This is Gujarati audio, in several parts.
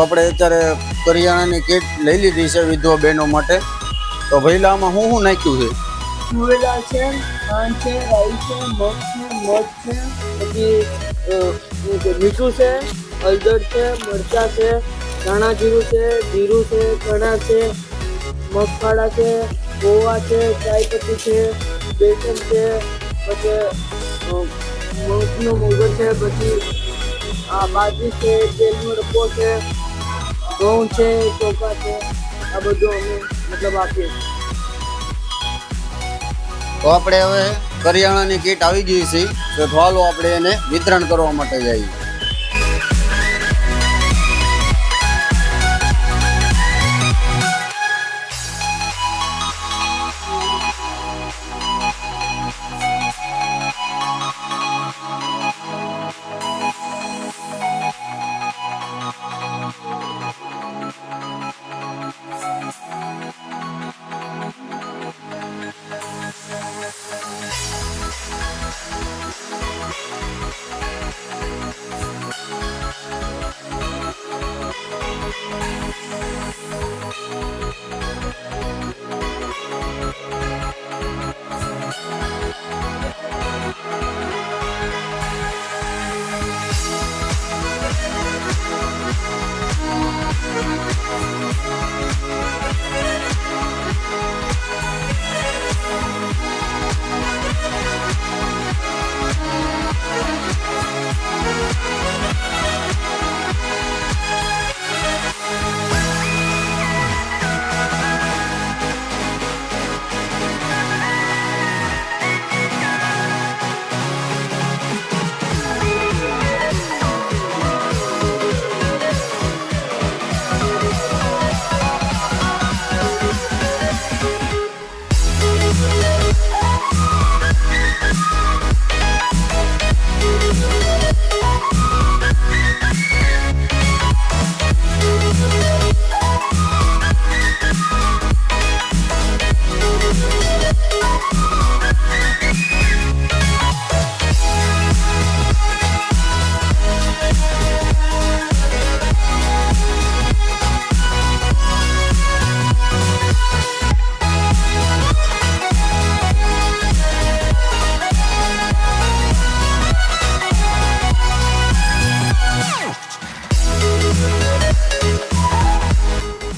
આપણે અત્યારે કરિયાણાની કીટ લઈ લીધી છે વિધવા બહેનો માટે. તો ભૈલામાં શું શું નાખ્યું છે? છે મગ છે પછી મીઠું છે, હળદર છે, મરચાં છે, ધાણા જીરું છે જીરું છે, ચણા છે, મગફાળા છે, ગોવા છે, ચાયપત્તી છે, બેસન છે, પછી મગનો મોગર છે, પછી, આ બાજરી છે, તેલનો ડબ્બો છે ઘઉં છે ચોખા છે, આ બધું અમે મતલબ આપીએ તો આપણે હવે કરિયાણાની કીટ આવી ગઈ છે, તો ચાલો આપણે એને વિતરણ કરવા માટે જઈએ. Thank you.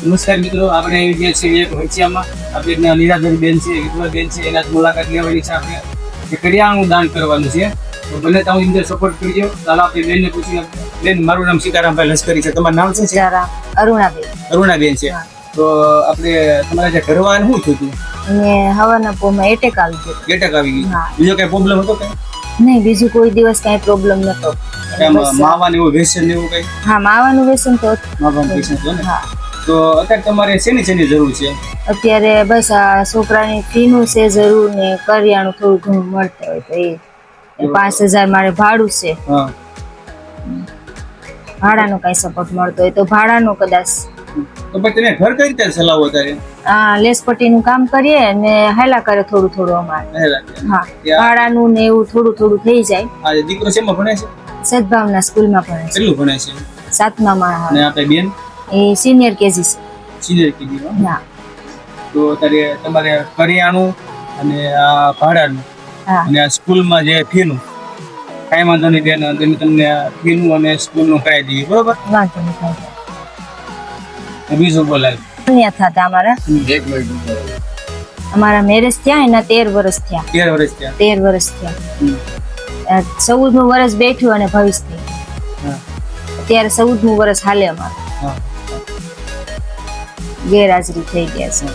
નમસ્કાર મિત્રો આપણે આવી ગયા છીએ એક વંચિયામાં આપણે લીલાધરી બેન છે બેન છે એના મુલાકાત લેવાની છે આપણે. એ કરિયાણું દાન કરવાનું છે. તો ભલે ત્યાં અંદર સપોર્ટ કરજો. ચાલો આપણે બેનને પૂછી બેન મારું નામ સીતારામભાઈ લશ્કરી છે. તમારું નામ શું છે? અરુણાબેન. અરુણાબેન છે. તો આપણે તમારા જે ઘરવાન શું થયું હતું? ને હવાના પોમાં એટેક આવી ગયો. એટેક આવી ગયો. બીજો કઈ પ્રોબ્લેમ હતો કઈ? નહીં બીજું કોઈ દિવસ કાંઈ પ્રોબ્લેમ નતો માવાનું એવું વ્યસન એવું કઈ? હા માવાનું વ્યસન તો માવાનું વ્યસન તો ને? હા. તો અત્યારે તમારે શેની શેની જરૂર છે? અત્યારે બસ આ છોકરાની ફીનું છે જરૂર ને કરિયાણું થોડું ઘણું મળતું હોય તો એ. પાંચ હજાર મારે ભાડું છે. ભાડાનો કાંઈ સપોર્ટ મળતો હોય તો ભાડાનો કદાચ. તો પછી તમે ઘર કઈ રીતે ચલાવો અત્યારે? હા લેસપટ્ટીનું કામ કરીએ ને હાલા કરે થોડું થોડું અમારે. હા. ભાડાનું ને એવું થોડું થોડું થઈ જાય. આ દીકરો શેમાં ભણે છે? સદભાવના સ્કૂલમાં ભણે છે. કેટલું ભણે છે? અને આપણે બેન? એ સિનિયર કેજી છે. સિનિયર કીધી હા. તો અત્યારે તમારે કરિયાણું અને આ ભાડાનું અને આ સ્કૂલમાં જે ફીનું કાંઈ વાંધો નહીં બેન તમે તમને ફીનું અને સ્કૂલનું કરાવી દઈએ બરોબર? વાંધો નહીં. બીજું બોલાય. ત્યાં થતા અમારા. એક મિનિટ અમારા મેરેજ થયા એના તેર વર્ષ થયા. તેર વર્ષ થયા. તેર વર્ષ થયા. ચૌદમું વર્ષ બેઠ્યું અને ભવિષ્ય. અત્યારે ચૌદમું વર્ષ હાલે અમારું. ગેરહાજરી થઈ ગયા છે.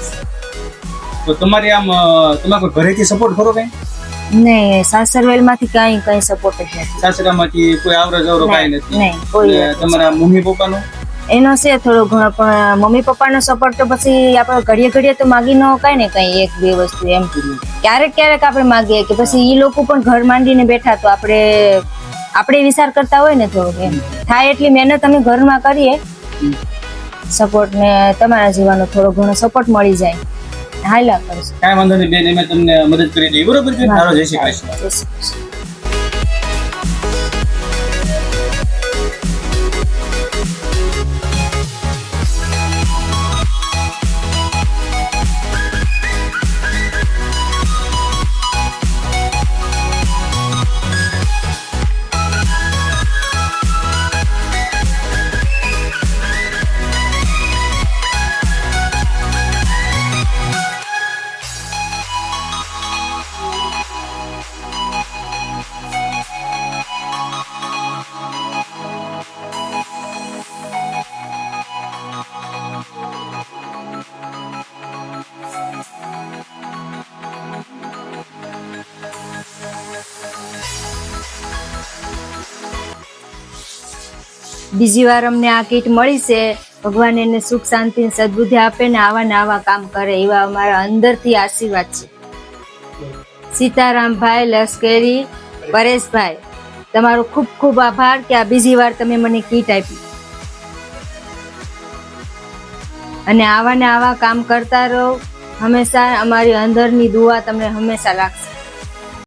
તો તમારે આમ તમારે ઘરેથી સપોર્ટ ખરો કઈ? નહીં સાસરવેલમાંથી કાંઈ કઈ કઈ સપોર્ટ જ નથી. સાસરામાંથી કોઈ આવરો જવરો કાંઈ નથી? નહીં, કોઈ તમારા મમ્મી પપ્પાનો? એનો છે થોડો ઘણો પણ મમ્મી પપ્પાનો સપોર્ટ તો પછી આપણે ઘડીએ ઘડીએ તો માગી ન કાંઈ ને કંઈ એક બે વસ્તુ એમ. ક્યારેક ક્યારેક આપણે માગીએ કે પછી એ લોકો પણ ઘર માંડીને બેઠા તો આપણે આપણે વિચાર કરતા હોય ને થોડુંક એમ. થાય એટલી મહેનત અમે ઘરમાં કરીએ. સપોર્ટ ને તમારા જીવાનો થોડો ઘણો સપોર્ટ મળી જાય. હાલા કરશું. કાંઈ વાંધો નહીં બેન અમે તમને મદદ કરી દઈએ. બરોબર છે? સારો જય શ્રી કૃષ્ણ. બીજી વાર અમને આ કીટ મળી છે. ભગવાન એને સુખ, શાંતિ સદબુદ્ધિ આપે ને આવા ને આવા કામ કરે એવા અમારા અંદરથી આશીર્વાદ છે. સીતારામભાઈ, લશ્કરી, પરેશભાઈ, તમારો ખૂબ ખૂબ આભાર કે આ બીજી વાર તમે મને કીટ આપી. અને આવા ને આવા કામ કરતા રહો. હંમેશા અમારી અંદરની દુઆ તમને હંમેશા રાખશે